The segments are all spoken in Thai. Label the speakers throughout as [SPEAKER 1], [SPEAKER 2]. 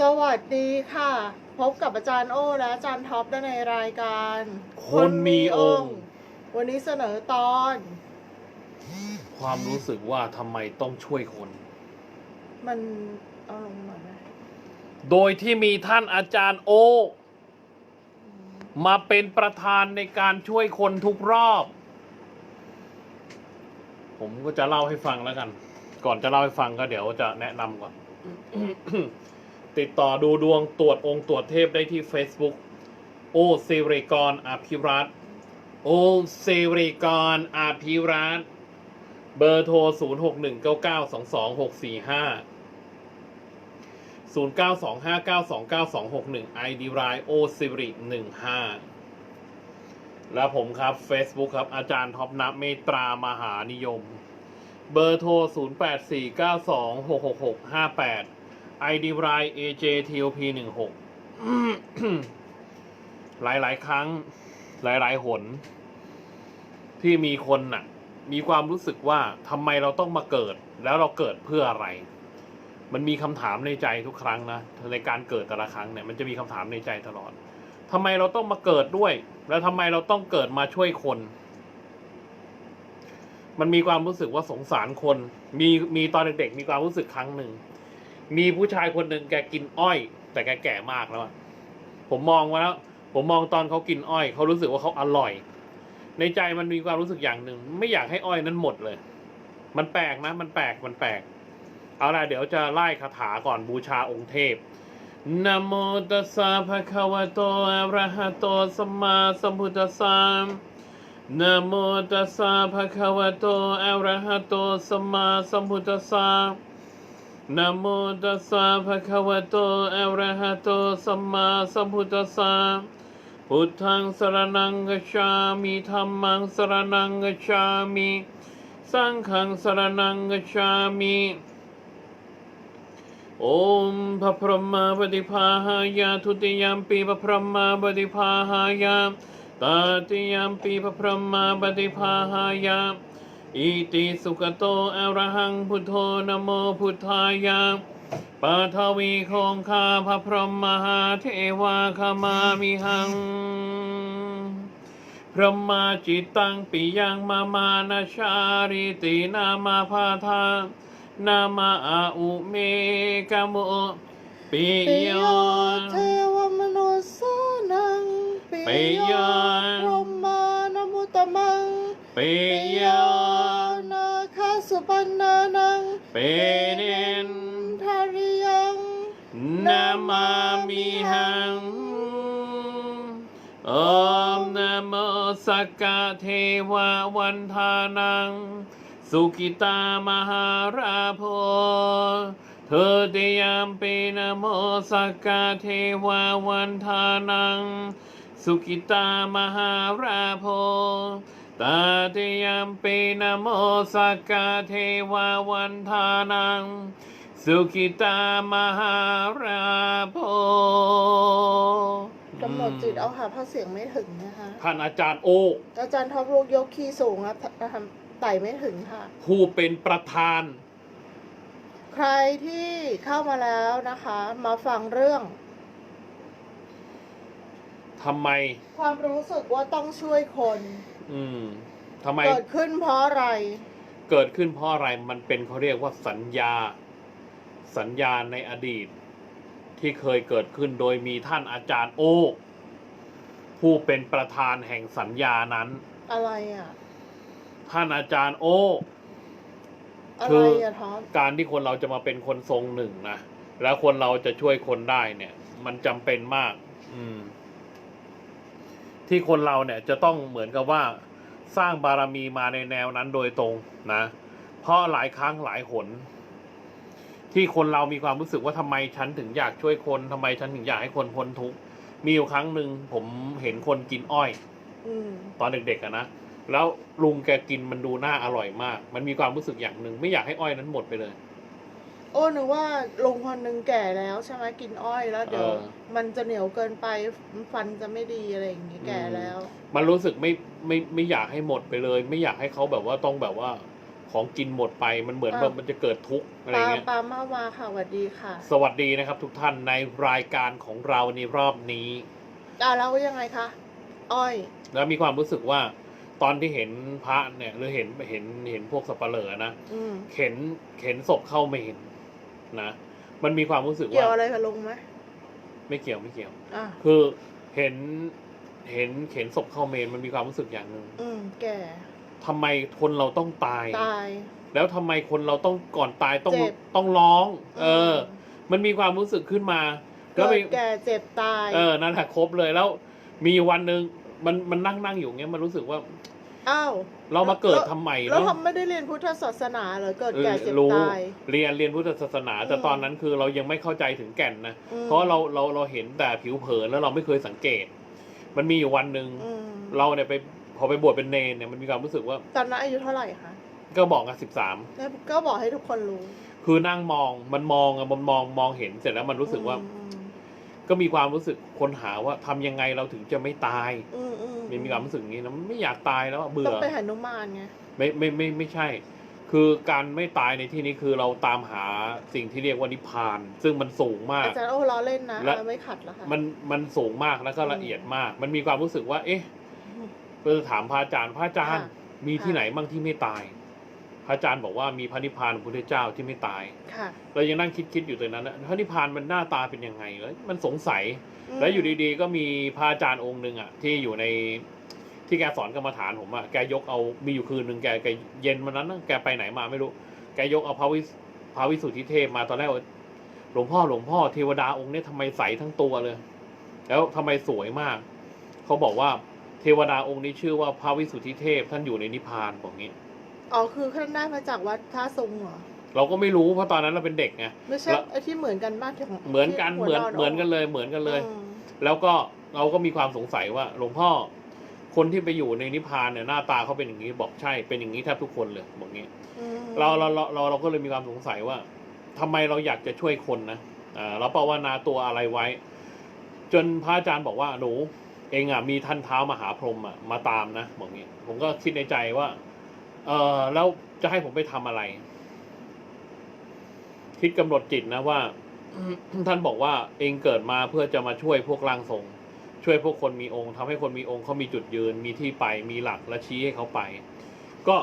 [SPEAKER 1] สวัสดีค่ะ พบกับอาจารย์โอ้และอาจารย์ท็อปได้ในรายการ
[SPEAKER 2] คนมีองค์
[SPEAKER 1] วันนี้เสนอตอน
[SPEAKER 2] ความรู้สึกว่าทำไมต้องช่วยคน
[SPEAKER 1] มันเอาลงหน่อยไหม
[SPEAKER 2] โดยที่มีท่านอาจารย์โอ มาเป็นประธานในการช่วยคนทุกรอบ ผมก็จะเล่าให้ฟังแล้วกัน ก่อนจะเล่าให้ฟังก็เดี๋ยวจะแนะนำก่อน ติดต่อดูดวงตรวจองค์ตรวจเทพได้ที่ Facebook โอสิริกรอภิรัตโอสิริกรอภิรัตเบอร์โทร 0 6 1 9 9 2 2 6 4 5 0 9 2 5 9 2 9 2 6 1 ID r i o s i r i 15 และผมครับ Facebook ครับ อาจารย์ท็อปนับเมตรามหานิยม เบอร์โทร 0849266658 8 4 9 2 6 6 6 5 8 ID r i AJTOP 16หลายๆครั้ง หลายๆหน ที่มีคนน่ะ มีความรู้สึกว่าทำไมเราต้องมาเกิด แล้วเราเกิดเพื่ออะไร มันมีคำถามในใจทุกครั้งนะในการเกิดแต่ละครั้งเนี่ยมันจะมีคำถามในใจตลอดทำไมเราต้องมาเกิดด้วย แล้วทำไมเราต้องเกิดมาช่วยคน มันมีความรู้สึกว่าสงสารคน มีมีตอนเด็กๆมีความรู้สึกครั้งหนึ่ง มีผู้ชายคนหนึ่งแกกินอ้อย แต่แกแก่มากแล้วอะผมมองว่าแล้ว ผมมองตอนเขากินอ้อยเขารู้สึกว่าเขาอร่อย ในใจมันมีความรู้สึกอย่างหนึ่งไม่อยากให้อ้อยนั้นหมดเลย มันแปลกนะ มันแปลกมันแปลกเอาล่ะเดี๋ยวจะไล่คาถาก่อนบูชาองค์เทพนโมตัสสะภะคะวะโตอะระหะโตสัมมาสัมพุทธัสสะนโมตัสสะภะคะวะโตอะระหะโตสัมมาสัมพุทธัสสะ นะโมตัสสะภะคะวะโตอะระหะโตสัมมาสัมพุทธัสสะพุทธังสรณังกัจฉามิธัมมังสรณังกัจฉามิสังฆังสรณังกัจฉามิโอมพระพรหมาปฏิภาหายาทุติยามปีพระพรหมาปฏิภาหายาตติยามปีพระพรหมาปฏิภาหายา อิติสุขโตอะระหังพุทโธนะโมพุทธายาปาทวีคงคาพระพรหมหาเทวาขมามิหัง พระมาจิตตังปิยังมามานาชาริตินามาพาทานามาอาอุเมกะโมปิ
[SPEAKER 1] ปิ
[SPEAKER 2] โย
[SPEAKER 1] โยเทวมนุสสานังปิ
[SPEAKER 2] ปิ
[SPEAKER 1] โย
[SPEAKER 2] โย
[SPEAKER 1] พรหมานมุตตมัง
[SPEAKER 2] ปิ
[SPEAKER 1] ปิ
[SPEAKER 2] โย
[SPEAKER 1] โยนาคาสุปันนานัง
[SPEAKER 2] เปเนน
[SPEAKER 1] ทาริยัง
[SPEAKER 2] นามามิหังอมนโมสักกะเทวาวันทานัง สุกิตามหาราโพเธอเตยามปีนโมสักกะเทวาวันทานัง สุกิตามหาราโพ ตาเตยามปีนะโมสักกะเทวาวันทานัง สุขิตามหาราโพ
[SPEAKER 1] กำหนดจิตเอาค่ะเพราะเสียงไม่ถึงนะคะ
[SPEAKER 2] ท่านอาจารย์โอ
[SPEAKER 1] อาจารย์ท็อปลูกยกคีย์สูงครับทำไต่ไม่ถึงค่ะ
[SPEAKER 2] ผู้เป็นประธาน
[SPEAKER 1] ใครที่เข้ามาแล้วนะคะ มาฟังเรื่อง
[SPEAKER 2] ทำไม
[SPEAKER 1] ความรู้สึกว่าต้องช่วยคน
[SPEAKER 2] อืมทำไม
[SPEAKER 1] เกิดขึ้นเพราะอะไร
[SPEAKER 2] เกิดขึ้นเพราะอะไรมันเป็นเขาเรียกว่าสัญญา สัญญาในอดีต ที่เคยเกิดขึ้นโดยมีท่านอาจารย์โอ ผู้เป็นประธานแห่งสัญญานั้น
[SPEAKER 1] อะไรอะ
[SPEAKER 2] ท่านอาจารย์โอ
[SPEAKER 1] อะ
[SPEAKER 2] คื
[SPEAKER 1] ไร
[SPEAKER 2] อ
[SPEAKER 1] อะท็อป
[SPEAKER 2] การที่คนเราจะมาเป็นคนทรงหนึ่งนะแล้วคนเราจะช่วยคนได้เนี่ย มันจำเป็นมาก อืม ที่คนเราเนี่ยจะต้องเหมือนกับว่าสร้างบารมีมาในแนวนั้นโดยตรงนะ เพราะหลายครั้งหลายหน ที่คนเรามีความรู้สึกว่าทำไมฉันถึงอยากช่วยคนทำไมฉันถึงอยากให้คนพ้นทุกข์มีอยู่ครั้งหนึ่งผมเห็นคนกินอ้อย
[SPEAKER 1] อืม
[SPEAKER 2] ตอนเด็กๆอะนะแล้วลุงแกกินมันดูน่าอร่อยมาก มันมีความรู้สึกอย่างหนึ่งไม่อยากให้อ้อยนั้นหมดไปเลย
[SPEAKER 1] โอ้นึกว่าลุงคนหนึ่งแก่แล้วใช่ไหมกินอ้อยแล้วเดี๋ยว
[SPEAKER 2] เออ
[SPEAKER 1] มันจะเหนียวเกินไปฟันจะไม่ดีอะไรอย่างงี้แก่แล้ว
[SPEAKER 2] มันรู้สึกไม่ไม่ไม่อยากให้หมดไปเลย ไม่อยากให้เขาแบบว่าต้องแบบว่าของกินหมดไปมันเหมือน
[SPEAKER 1] อ่า
[SPEAKER 2] ว่ามันจะเกิดทุกข์อะไร
[SPEAKER 1] ปา
[SPEAKER 2] เงี้ย
[SPEAKER 1] ปามามาค่ะสวัสดีค่ะ
[SPEAKER 2] สวัสดีนะครับ ทุกท่านในรายการของเราในรอบนี้
[SPEAKER 1] อ่าแล้วยังไงคะอ้อย
[SPEAKER 2] แล้วมีความรู้สึกว่าตอนที่เห็นพระเนี่ยหรือเห็นเห็นเห็นพวกสับปะเหร่อนะ
[SPEAKER 1] อืม
[SPEAKER 2] เข็นเข็นศพเข้าเมน นะมันมีความรู้สึก
[SPEAKER 1] เกี่ยว
[SPEAKER 2] ว่า
[SPEAKER 1] อะไรกับลุงไหม
[SPEAKER 2] ไม่เกี่ยวไม่เกี่ยว
[SPEAKER 1] อะ
[SPEAKER 2] คือเห็นเห็นเข็นศพเข้าเมนมันมีความรู้สึกอย่างหนึ่ง
[SPEAKER 1] อืม แก่
[SPEAKER 2] ทำไมคนเราต้องตาย
[SPEAKER 1] ตาย
[SPEAKER 2] แล้วทำไมคนเราต้องก่อนตายต้อง
[SPEAKER 1] เจ็บ
[SPEAKER 2] ต้องร้อง เออ
[SPEAKER 1] ม
[SPEAKER 2] มันมีความรู้สึกขึ้นมา แล้ว
[SPEAKER 1] เกิ
[SPEAKER 2] มี
[SPEAKER 1] ดแก่เจ็บตาย
[SPEAKER 2] เออ นั่นแหละครบเลยแล้ว มีวันหนึ่งมันมันนั่งนั่งอยู่เงี้ยมันรู้สึกว่า
[SPEAKER 1] อ้าว
[SPEAKER 2] เรามาเกิดทำไม
[SPEAKER 1] แล้ว
[SPEAKER 2] เนาะ
[SPEAKER 1] ทำไม่ได้เรียนพุทธศาสนาเหรอเกิดแก่เจ็บ
[SPEAKER 2] รู้
[SPEAKER 1] ตาย
[SPEAKER 2] เรียนเรียนพุทธศาสนา แต่
[SPEAKER 1] อืม
[SPEAKER 2] ตอนนั้นคือเรายังไม่เข้าใจถึงแก่นนะ
[SPEAKER 1] อืม
[SPEAKER 2] เพราะเราเราเราเห็นแต่ผิวเผินแล้วเราไม่เคยสังเกต มันมีอยู่วันหนึ่ง
[SPEAKER 1] อืม
[SPEAKER 2] เราเนี่ยไปพอไปบวชเป็นเนนเนี่ยมันมีความรู้สึกว่า
[SPEAKER 1] ตอนนั้นอายุเท่าไหร่คะ
[SPEAKER 2] ก็บอกกันสิบสาม
[SPEAKER 1] แล้วก็บอกให้ทุกคนรู้
[SPEAKER 2] คือนั่งมองมันมองอะมันมองมองเห็นเสร็จแล้วมันรู้สึกว่า
[SPEAKER 1] อืม
[SPEAKER 2] ก็มีความรู้สึกค้นหาว่าทำยังไงเราถึงจะไม่ตาย
[SPEAKER 1] อืมอืม
[SPEAKER 2] มันมีความรู้สึกอย่างนี้นะมันไม่อยากตายแล้วอะเบื่
[SPEAKER 1] ต้อ
[SPEAKER 2] อ
[SPEAKER 1] งไปหานุมานไง
[SPEAKER 2] ไม่ไม่ไม่ไม่ใช่ คือการไม่ตายในที่นี้คือเราตามหาสิ่งที่เรียกว่านิพพาน ซึ่งมันสูงมาก
[SPEAKER 1] อาจารย์โอ้ล้อเล่นนะ
[SPEAKER 2] และ
[SPEAKER 1] อะไม่ขัดแล้วค่ะ
[SPEAKER 2] มันมันสูงมากแล้วก็ละเอียดมาก มันมีความรู้สึกว่า เอ๊ะเราจะถามพระอาจารย์พระอาจารย์
[SPEAKER 1] ค่ะ
[SPEAKER 2] มีที่
[SPEAKER 1] ค่ะ
[SPEAKER 2] ไหนบ้างที่ไม่ตาย พระอาจารย์บอกว่ามีพระนิพพานของพระพุทธเจ้าที่ไม่ตาย
[SPEAKER 1] ค่ะ
[SPEAKER 2] เรายังนั่งคิดคิดอยู่ตรงนั้นนะพระนิพพานมันหน้าตาเป็นยังไงเอ้ยมันสงสัย
[SPEAKER 1] ม
[SPEAKER 2] แล้วอยู่ดีๆ ก็มีพระอาจารย์องค์หนึ่งอะที่อยู่ในที่แกสอนกรรมฐานผมอะแกยกเอามีอยู่คืนหนึ่งแกแกเย็นวันนั้นนะแกไปไหนมาไม่รู้ แกยกเอาพระวิสพระวิสุทธิเทพมาตอนแรกว่าหลวงพ่อหลวงพ่อเทวดาองค์เนี้ทำไมใสทั้งตัวเลย แล้วทำไมสวยมาก เขาบอกว่าเทวดาองค์นี้ชื่อว่าพระวิสุทธิเทพท่านอยู่ในนิพพานบอกงี้
[SPEAKER 1] อ๋อคือท่านได้มาจากวัดท่าทรงเหรอ
[SPEAKER 2] เราก็ไม่รู้เพราะตอนนั้นเราเป็นเด็กไง
[SPEAKER 1] ไม่ใช่
[SPEAKER 2] แล้ว
[SPEAKER 1] ไอ้ที่เหมือนกันบ้านที่ของ
[SPEAKER 2] เหมือนกัน
[SPEAKER 1] ที่
[SPEAKER 2] เหมือน
[SPEAKER 1] หัว
[SPEAKER 2] เหมือนกันเลยเหมือนกันเลย
[SPEAKER 1] อืม
[SPEAKER 2] แล้วก็เราก็มีความสงสัยว่าหลวงพ่อ คนที่ไปอยู่ในนิพพานเนี่ยหน้าตาเขาเป็นอย่างนี้บอกใช่เป็นอย่างนี้แทบทุกคนเลยบอกงี้
[SPEAKER 1] อืม
[SPEAKER 2] เราเราเราเราเราก็เลยมีความสงสัยว่าทำไมเราอยากจะช่วยคนนะอ่าเราภาวนาตัวอะไรไว้ จนพระอาจารย์บอกว่าหนูเองอะมีท่านเท้ามหาพรหมอะมาตามนะบอกงี้ผมก็คิดในใจว่า เออแล้วจะให้ผมไปทำอะไร คิดกำหนดจิตนะว่าท่านบอกว่าเองเกิดมาเพื่อจะมาช่วยพวกร่างทรง ช่วยพวกคนมีองค์ทำให้คนมีองค์เขามีจุดยืน มีที่ไปมีหลักและชี้ให้เขาไป ก็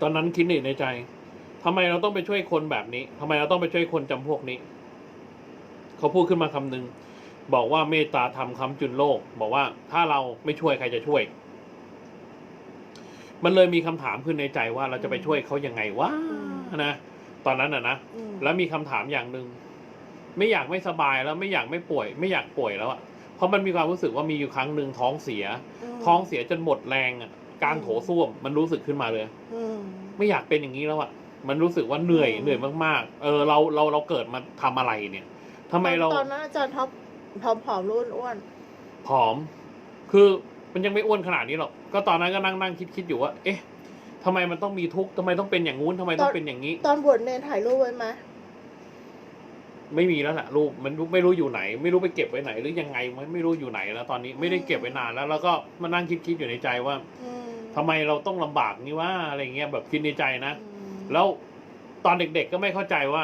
[SPEAKER 2] ตอนนั้นคิดในใจทำไมเราต้องไปช่วยคนแบบนี้ทำไมเราต้องไปช่วยคนจำพวกนี้ เขาพูดขึ้นมาคำหนึ่งบอกว่าเมตตาธรรมคำจุนโลก บอกว่าถ้าเราไม่ช่วยใครจะช่วย มันเลยมีคำถามขึ้นในใจว่าเราจะไปช่วยเขายังไงวะนะตอนนั้นอะนะ
[SPEAKER 1] อืม
[SPEAKER 2] แล้วมีคำถามอย่างหนึ่งไม่อยากไม่สบายแล้วไม่อยากไม่ป่วย ไม่อยากป่วยแล้วอะเพราะมันมีความรู้สึกว่ามีอยู่ครั้งหนึ่งท้องเสีย
[SPEAKER 1] ม
[SPEAKER 2] ท้องเสียจนหมดแรงอะกลางโถส้วมมันรู้สึกขึ้นมาเลย
[SPEAKER 1] อืม
[SPEAKER 2] ไม่อยากเป็นอย่างนี้แล้วอะมันรู้สึกว่าเหนื่อย
[SPEAKER 1] อืม
[SPEAKER 2] เหนื่อยมากๆ เออเราเราเราเกิดมาทำอะไรเนี่ยทำไมเรา
[SPEAKER 1] ตอนนั้นอาจารย์ท็อปผอมผอมรุ่นอ้วน
[SPEAKER 2] ผอม คือ มันยังไม่อ้วนขนาดนี้หรอก ก็ตอนนั้นก็นั่งนั่งคิดคิดอยู่ว่า เอ๊ะทำไมมันต้องมีทุกข์ทำไมต้องเป็นอย่างงู้นทำไมต้องเป็นอย่างนี้
[SPEAKER 1] ตอนบวชเนนถ่ายรูปไว้ไหม
[SPEAKER 2] ไม่มีแล้วแหละรูปมันไม่รู้อยู่ไหน ไม่รู้ไปเก็บไว้ไหน หรือยังไงมันไม่รู้อยู่ไหนแล้ว ตอนนี้ไม่ได้เก็บไว้นานแล้ว แล้วก็มานั่งคิดคิดอยู่ในใจว่า
[SPEAKER 1] อืม
[SPEAKER 2] ทำไมเราต้องลำบากนี่ว่าอะไรเงี้ยแบบคิดในใจนะ
[SPEAKER 1] อืม
[SPEAKER 2] แล้วตอนเด็ก ๆ ก็ไม่เข้าใจว่า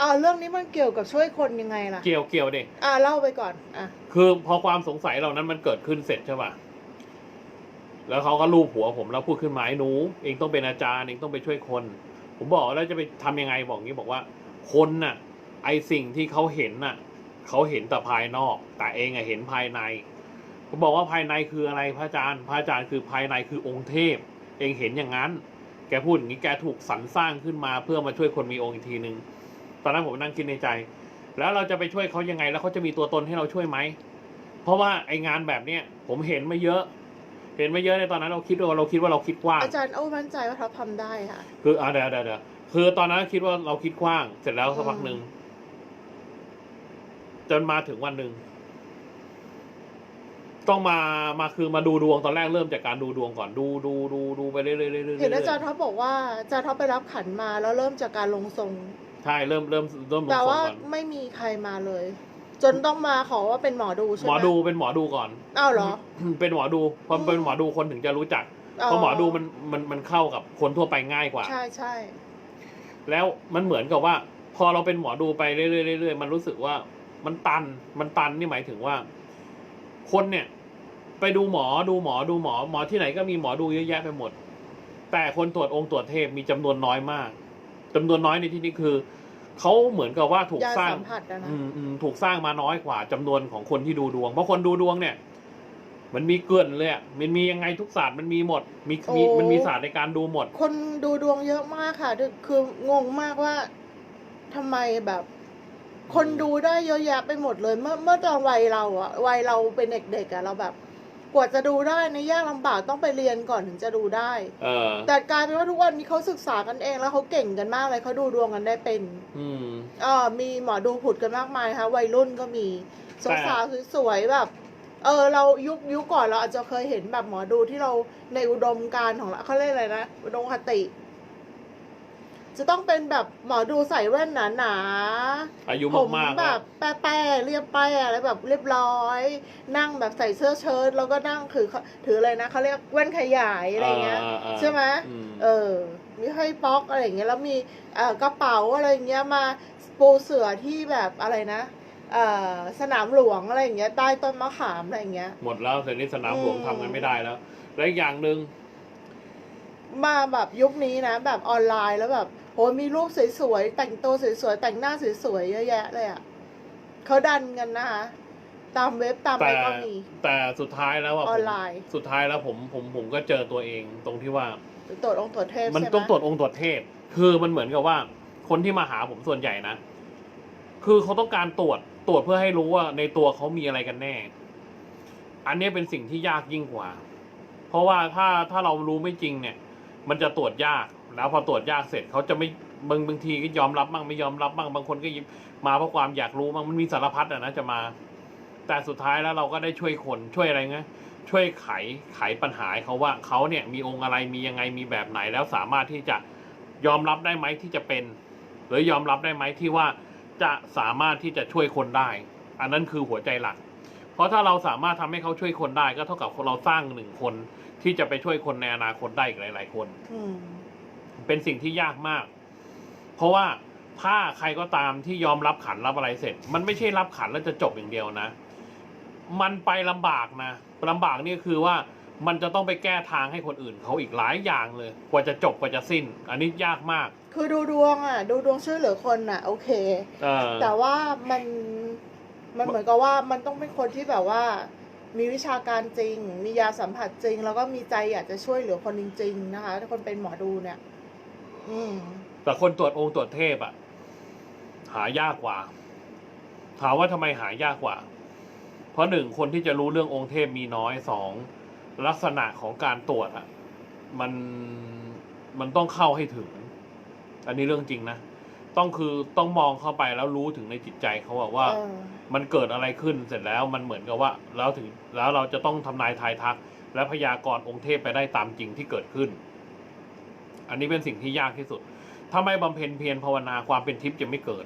[SPEAKER 1] อ่าเรื่องนี้มันเกี่ยวกับช่วยคนยังไงล่ะ
[SPEAKER 2] เกี่ยวเกี่ยวเด็ก
[SPEAKER 1] อ่าเล่าไปก่อนอะ
[SPEAKER 2] คือพอความสงสัยเหล่านั้นมันเกิดขึ้นเสร็จใช่ป่ะแล้วเขาก็ลูบหัวผมแล้วพูดขึ้นมาไอ้หนู เองต้องเป็นอาจารย์เองต้องไปช่วยคน ผมบอกแล้วจะไปทำยังไงบอกงี้บอกว่า คนน่ะ ไอสิ่งที่เขาเห็นน่ะเขาเห็นแต่ภายนอก แต่เองอะเห็นภายในผมบอกว่าภายในคืออะไรพระอาจารย์ พระอาจารย์คือภายในคือองค์เทพ เองเห็นอย่างนั้น แกพูดอย่างนี้แกถูกสรรสร้างขึ้นมาเพื่อมาช่วยคนมีองค์อีกทีหนึ่ง ตอนนั้นผมนั่งคิดในใจ แล้วเราจะไปช่วยเขายังไง แล้วเขาจะมีตัวตนให้เราช่วยไหม เพราะว่าไองานแบบเนี้ยผมเห็นมาเยอะ เห็นมาเยอะในตอนนั้นเราคิดว่าเราคิดว่าเราคิดกว้าง
[SPEAKER 1] อาจารย์โอ้มั่นใจว่าท็อปทำได้ค่ะ
[SPEAKER 2] คืออ่าเดี๋ยวเดี๋ยวเดี๋ยวคือตอนนั้นคิดว่าเราคิดกว้าง เสร็จแล้วสักพักหนึ่งจนมาถึงวันหนึ่งต้องมา มาคือมาดูดวงตอนแรกเริ่มจากการดูดวงก่อนดูดูดูดูไปเรื่อยๆเรื่อยๆเรื่อยๆ
[SPEAKER 1] เห็นอาจารย์ท็อปบอกว่าอาจารย์ท็อปไปรับขันมาแล้วเริ่มจากการลงทรง
[SPEAKER 2] ใช่เริ่มเริ่มเริ่มลง
[SPEAKER 1] แต่
[SPEAKER 2] ทรง
[SPEAKER 1] ว่า
[SPEAKER 2] ก่อน
[SPEAKER 1] ไม่มีใครมาเลย จนต้องมาขอว่าเป็นหมอดูใช่
[SPEAKER 2] ห
[SPEAKER 1] ไห
[SPEAKER 2] ม
[SPEAKER 1] ม
[SPEAKER 2] อดูเป็นหมอดูก่อน
[SPEAKER 1] อ้าวเหรอ
[SPEAKER 2] เป็นหมอดูพอ
[SPEAKER 1] อืม
[SPEAKER 2] เป็นหมอดูคนถึงจะรู้จัก
[SPEAKER 1] อ๋อ
[SPEAKER 2] เพราะหมอดูมันมันมันเข้ากับคนทั่วไปง่ายกว่า
[SPEAKER 1] ใช่ใช่
[SPEAKER 2] แล้วมันเหมือนกับว่า พอเราเป็นหมอดูไปเรื่อยๆเรื่อยๆมันรู้สึกว่ามันตันมันตันนี่หมายถึงว่า คนเนี่ย ไปดูหมอดูหมอดูหมอ หมอที่ไหนก็มีหมอดูเยอะแยะไปหมด แต่คนตรวจองค์ตรวจเทพมีจำนวนน้อยมาก จำนวนน้อยในที่นี้คือเขาเหมือนกับว่าถูก
[SPEAKER 1] ยา
[SPEAKER 2] สร้าง
[SPEAKER 1] สัมผัสอะนะ
[SPEAKER 2] อืมอืมถูกสร้างมาน้อยกว่าจำนวนของคนที่ดูดวง เพราะคนดูดวงเนี่ย มันมีเกลื่อนเลยอะมันมียังไงทุกศาสตร์มันมีหมด มีมีมันมีศาสตร์ในการดูหมด
[SPEAKER 1] คนดูดวงเยอะมากค่ะคือคืองงมากว่าทำไมแบบ คนดูได้เยอะแยะไปหมดเลย เมื่อเมื่อตอนวัยเราอะวัยเราเป็นเด็กๆอะเราแบบ กว่าจะดูได้ในะยากลำบากต้องไปเรียนก่อนถึงจะดูได้
[SPEAKER 2] เออ
[SPEAKER 1] แต่กลายเป็นว่าทุกวันนี้เขาศึกษากันเองแล้วเขาเก่งกันมากเลยเขาดูดวงกันได้เป็น
[SPEAKER 2] อืม
[SPEAKER 1] เออมีหมอดูผุดกันมากมายนะคะวัยรุ่นก็มีส
[SPEAKER 2] แต่า
[SPEAKER 1] วๆสวยๆแบบ เออ เรายุคยุคก่อนเราอาจจะเคยเห็นแบบหมอดูที่เราในอุดมการณ์ของเราเขาเรียกอะไรนะอุดมคติ จะต้องเป็นแบบหมอดูใส่แว่นหนาๆ
[SPEAKER 2] อายุ
[SPEAKER 1] ผม
[SPEAKER 2] มากๆ
[SPEAKER 1] แบ
[SPEAKER 2] แล้ว
[SPEAKER 1] บแป้ๆเรียบแป้อะไรแบบเรียบร้อย นั่งแบบใส่เสื้อเชิ้ตแล้วก็นั่งถือถืออะไรนะเขาเรียกแว่นขยายอะไรเงี้ยา
[SPEAKER 2] อ่า
[SPEAKER 1] ใช่ไหม
[SPEAKER 2] อืม
[SPEAKER 1] เออ มีห้อยป๊อกอะไรอย่างเงี้ยแล้วมีเอ่อกระเป๋าอะไรอย่างเงี้ยมาปูเสือที่แบบอะไรนะเอ่อสนามหลวงอะไรอย่างเงี้ยใต้ต้นมะขามอะไรอย่างเงี้ย
[SPEAKER 2] หมดแล้วเสร็จนี้สนามหลวง
[SPEAKER 1] อืม
[SPEAKER 2] ทำกันไม่ได้แล้ว และอีกอย่างหนึ่ง
[SPEAKER 1] มาแบบยุคนี้นะ แบบออนไลน์แล้วแบบ โหมีรูปสวยๆ แต่งตัวสวยๆ แต่งหน้าสวยๆ เยอะแยะเลยอะเขาดันกันนะคะ ตามเว็บตามอะไร
[SPEAKER 2] แต่
[SPEAKER 1] ก็มี
[SPEAKER 2] แต่สุดท้ายแล้วอะ
[SPEAKER 1] อ
[SPEAKER 2] ผ
[SPEAKER 1] อน
[SPEAKER 2] ม
[SPEAKER 1] ไลน์
[SPEAKER 2] สุดท้ายแล้วผมผมผมก็เจอตัวเองตรงที่ว่า
[SPEAKER 1] ตรวจองค์ตรวจเทพ
[SPEAKER 2] มัน
[SPEAKER 1] ใช่ไห
[SPEAKER 2] ต้องตรวจองค์ตรวจเทพ คือมันเหมือนกับว่า คนที่มาหาผมส่วนใหญ่นะ คือเขาต้องการตรวจตรวจเพื่อให้รู้ว่าในตัวเขามีอะไรกันแน่ อันนี้เป็นสิ่งที่ยากยิ่งกว่า เพราะว่าถ้าถ้าเรารู้ไม่จริงเนี่ย มันจะตรวจยาก แล้วพอตรวจยากเสร็จเขาจะไม่บางบางทีก็ยอมรับบ้างไม่ยอมรับบ้างบางคนก็ยิบมาเพราะความอยากรู้บ้างมันมีสารพัดอะนะจะมา แต่สุดท้ายแล้วเราก็ได้ช่วยคนช่วยอะไรเงี้ยช่วยไขไขปัญหาเขาว่าเขาเนี่ยมีองค์อะไรมียังไงมีแบบไหนแล้วสามารถที่จะยอมรับได้ไหมที่จะเป็น หรือยอมรับได้ไหมที่ว่าจะสามารถที่จะช่วยคนได้ อันนั้นคือหัวใจหลัก เพราะถ้าเราสามารถทำให้เขาช่วยคนได้ ก็เท่ากับเราสร้างหนึ่งคนที่จะไปช่วยคนในอนาคตได้อีกหลาย ๆ คน
[SPEAKER 1] อื
[SPEAKER 2] เป็นสิ่งที่ยากมาก เพราะว่าถ้าใครก็ตามที่ยอมรับขันรับอะไรเสร็จ มันไม่ใช่รับขันแล้วจะจบอย่างเดียวนะ มันไปลำบากนะลำบากนี่คือว่ามันจะต้องไปแก้ทางให้คนอื่นเขาอีกหลายอย่างเลย กว่าจะจบกว่าจะสิ้น อันนี้ยากมาก
[SPEAKER 1] คือดูดวงอะ ดูดวงช่วยเหลือคนอะ โอเค
[SPEAKER 2] เออ
[SPEAKER 1] แต่ว่ามันมันเหมือนกับว่ามันต้องเป็นคนที่แบบว่า มีวิชาการจริง มียาสัมผัสจริง แล้วก็มีใจอยากจะช่วยเหลือคนจริง ๆ นะคะถ้าคนเป็นหมอดูเนี่ยอืม
[SPEAKER 2] แต่คนตรวจองค์ตรวจเทพอะหายากกว่า ถามว่าทำไมหายากกว่า เพราะหนึ่งคนที่จะรู้เรื่ององค์เทพมีน้อยสองลักษณะของการตรวจอะมันมันต้องเข้าให้ถึง อันนี้เรื่องจริงนะต้องคือต้องมองเข้าไปแล้วรู้ถึงในจิตใจเขาอะว่า
[SPEAKER 1] เออ
[SPEAKER 2] มันเกิดอะไรขึ้นเสร็จแล้วมันเหมือนกับว่า แล้วถึงแล้วเราจะต้องทำนายทายทัก และพยากรณ์องค์เทพไปได้ตามจริงที่เกิดขึ้น อันนี้เป็นสิ่งที่ยากที่สุด ถ้าไม่บำเพ็ญเพียรภาวนาความเป็นทิพย์จะไม่เกิด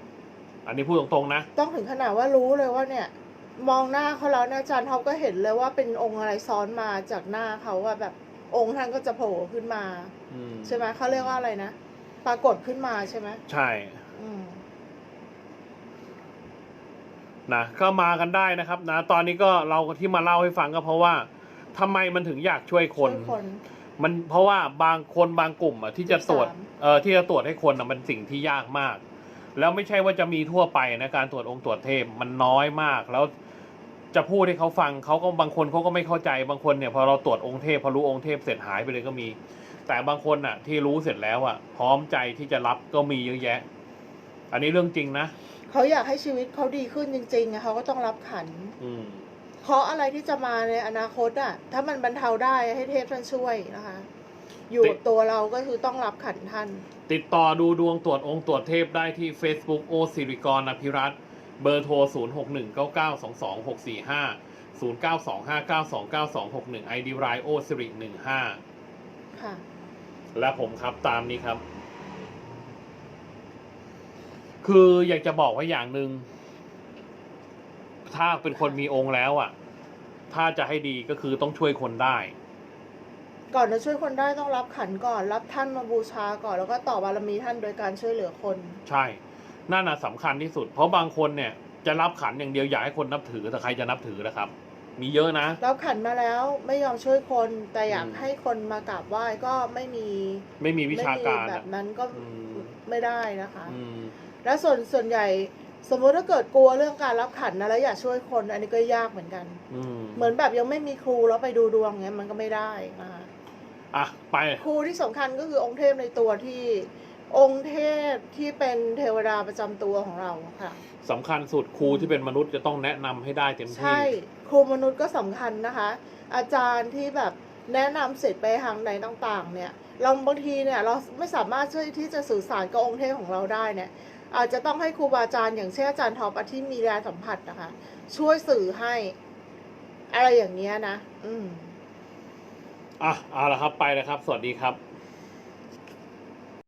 [SPEAKER 2] อันนี้พูดตรงๆนะ
[SPEAKER 1] ต้องถึงขนาดว่ารู้เลยว่าเนี่ย มองหน้าเขาแล้วเนี่ยอาจารย์เขาก็เห็นเลยว่าเป็นองค์อะไรซ้อนมาจากหน้าเขาว่าแบบองค์ท่านก็จะโผล่ขึ้นมา
[SPEAKER 2] อืม
[SPEAKER 1] ใช่ไหมเขาเรียกว่าอะไรนะปรากฏขึ้นมาใช่ไหม
[SPEAKER 2] ใช่
[SPEAKER 1] อืม
[SPEAKER 2] นะก็มากันได้นะครับนะตอนนี้ก็เราที่มาเล่าให้ฟังก็เพราะว่าทำไมมันถึงอยากช่วยคน
[SPEAKER 1] ช่วยคน
[SPEAKER 2] มันเพราะว่าบางคนบางกลุ่มอะที่จะตรวจ
[SPEAKER 1] 13
[SPEAKER 2] เอ่อที่จะตรวจให้คนอะมันสิ่งที่ยากมาก แล้วไม่ใช่ว่าจะมีทั่วไปนะการตรวจองค์ตรวจเทพมันน้อยมากแล้วจะพูดให้เขาฟังเขาก็บางคนเขาก็ไม่เข้าใจบางคนเนี่ยพอเราตรวจองค์เทพพอรู้องค์เทพเสร็จหายไปเลยก็มี แต่บางคนอะ ที่รู้เสร็จแล้วอะ พร้อมใจที่จะรับก็มีเยอะแยะ อันนี้เรื่องจริงนะ
[SPEAKER 1] เขาอยากให้ชีวิตเขาดีขึ้นจริงๆอะเขาก็ต้องรับขัน
[SPEAKER 2] อืม
[SPEAKER 1] เพราะอะไรที่จะมาในอนาคตอะถ้ามันบรรเทาได้ให้เทพท่านช่วยนะคะ อยู่กับตัวเราก็คือต้องรับขันท่าน
[SPEAKER 2] ติดต่อดูดวงตรวจองค์ตรวจเทพได้ที่ Facebook โอสิริกรอภิรัตน์เบอร์โทร 0 6 1 9 9 2 2 6 4 5 0 9 2 5 9 2 9 2 6 1 ID รายโอสิริ15
[SPEAKER 1] ค่ะ
[SPEAKER 2] และผมครับตามนี้ครับ คืออยากจะบอกว่าอย่างหนึ่งถ้าเป็นคนมีองค์แล้วอะ ถ้าจะให้ดีก็คือต้องช่วยคนได้
[SPEAKER 1] ก่อนจะช่วยคนได้ต้องรับขันก่อนรับท่านมาบูชาก่อนแล้วก็ต่อบารมีท่านโดยการช่วยเหลือคน
[SPEAKER 2] ใช่นั่นน่ะสำคัญที่สุด เพราะบางคนเนี่ยจะรับขันอย่างเดียวอยากให้คนนับถือแต่ใครจะนับถือนะครับ มีเยอะนะ
[SPEAKER 1] รับขันมาแล้วไม่ยอมช่วยคนแต่อยาก
[SPEAKER 2] อืม
[SPEAKER 1] ให้คนมากราบไหว้ก็ไม่มี
[SPEAKER 2] ไม่มีวิชาการ
[SPEAKER 1] ไม่มีแบ
[SPEAKER 2] อะ
[SPEAKER 1] บนั้นก็
[SPEAKER 2] อืม
[SPEAKER 1] ไม่ได้นะคะ
[SPEAKER 2] อืม
[SPEAKER 1] และส่วนส่วนใหญ่สมมุติถ้าเกิดกลัวเรื่องการรับขันนะแล้วอยากช่วยคน อันนี้ก็ยากเหมือนกัน
[SPEAKER 2] อืม
[SPEAKER 1] เหมือนแบบยังไม่มีครูแล้วไปดูดวงเงี้ยมันก็ไม่ได้นะคะ
[SPEAKER 2] อะไป
[SPEAKER 1] ครูที่สำคัญก็คือองค์เทพในตัวที่องค์เทพที่เป็นเทวดาประจำตัวของเราค่ะ
[SPEAKER 2] สำคัญสุดครูที่เป็นมนุษย์จะต้องแนะนำให้ได้เต็มที่
[SPEAKER 1] ใช่ ครูมนุษย์ก็สำคัญนะคะ อาจารย์ที่แบบแนะนำเสร็จไปทางไหนต่างๆ เนี่ยเราบางทีเนี่ยเราไม่สามารถช่วยที่จะสื่อสารกับองค์เทพของเราได้เนี่ย อาจจะต้องให้ครูบาอาจารย์อย่างเช่นอาจารย์ทอปะที่มีแรงสัมผัสนะคะ ช่วยสื่อให้ อะไรอย่างเงี้ยนะ อืม
[SPEAKER 2] อะเอาละครับไปเลยครับ สวัสดีครับ